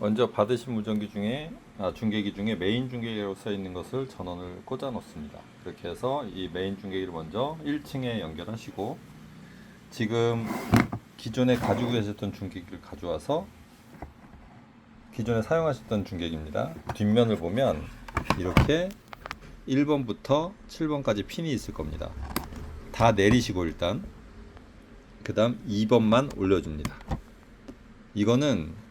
먼저 받으신 무전기 중에 아, 중계기 중에 메인 중계기라고 써 있는 것을 전원을 꽂아 놓습니다. 그렇게 해서 이 메인 중계기를 먼저 1층에 연결하시고 지금 기존에 가지고 계셨던 중계기를 가져와서 기존에 사용하셨던 중계기입니다. 뒷면을 보면 이렇게 1번부터 7번까지 핀이 있을 겁니다. 다 내리시고 일단 그 다음 2번만 올려줍니다. 이거는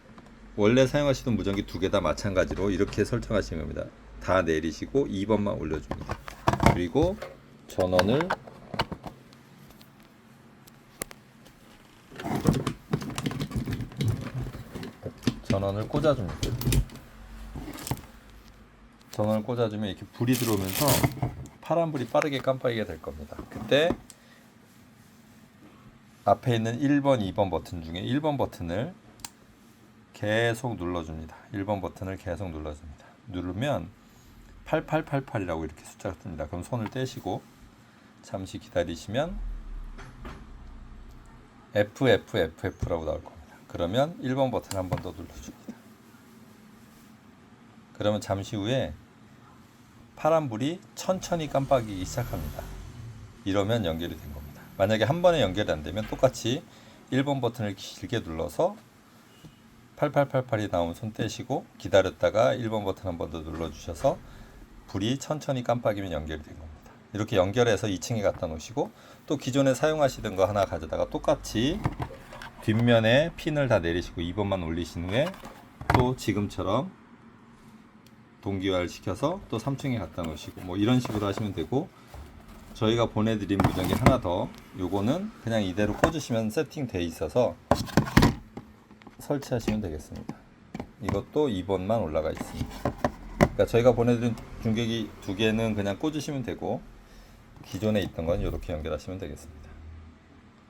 원래 사용하시던 무전기 두 개 다 마찬가지로 이렇게 설정하시는 겁니다. 다 내리시고 2번만 올려줍니다. 그리고 전원을 전원을 꽂아줍니다. 전원을 꽂아주면 이렇게 불이 들어오면서 파란 불이 빠르게 깜빡이게 될 겁니다. 그때 앞에 있는 1번, 2번 버튼 중에 1번 버튼을 계속 눌러줍니다. 1번 버튼을 계속 눌러줍니다. 누르면 8888이라고 이렇게 숫자가 뜹니다. 그럼 손을 떼시고 잠시 기다리시면 FFFF라고 나올 겁니다. 그러면 1번 버튼 한 번 더 눌러줍니다. 그러면 잠시 후에 파란불이 천천히 깜빡이기 시작합니다. 이러면 연결이 된 겁니다. 만약에 한 번에 연결이 안 되면 똑같이 1번 버튼을 길게 눌러서 8888이 나오면 손 떼시고 기다렸다가 1번 버튼 한 번 더 눌러주셔서 불이 천천히 깜빡이면 연결이 된 겁니다. 이렇게 연결해서 2층에 갖다 놓으시고 또 기존에 사용하시던 거 하나 가져다가 똑같이 뒷면에 핀을 다 내리시고 2번만 올리신 후에 또 지금처럼 동기화를 시켜서 또 3층에 갖다 놓으시고 뭐 이런 식으로 하시면 되고 저희가 보내드린 무전기 하나 더 요거는 그냥 이대로 꽂으시면 세팅돼 있어서 설치하시면 되겠습니다. 이것도 2번만 올라가 있습니다. 그러니까 저희가 보내드린 중계기 두 개는 그냥 꽂으시면 되고 기존에 있던 건 이렇게 연결하시면 되겠습니다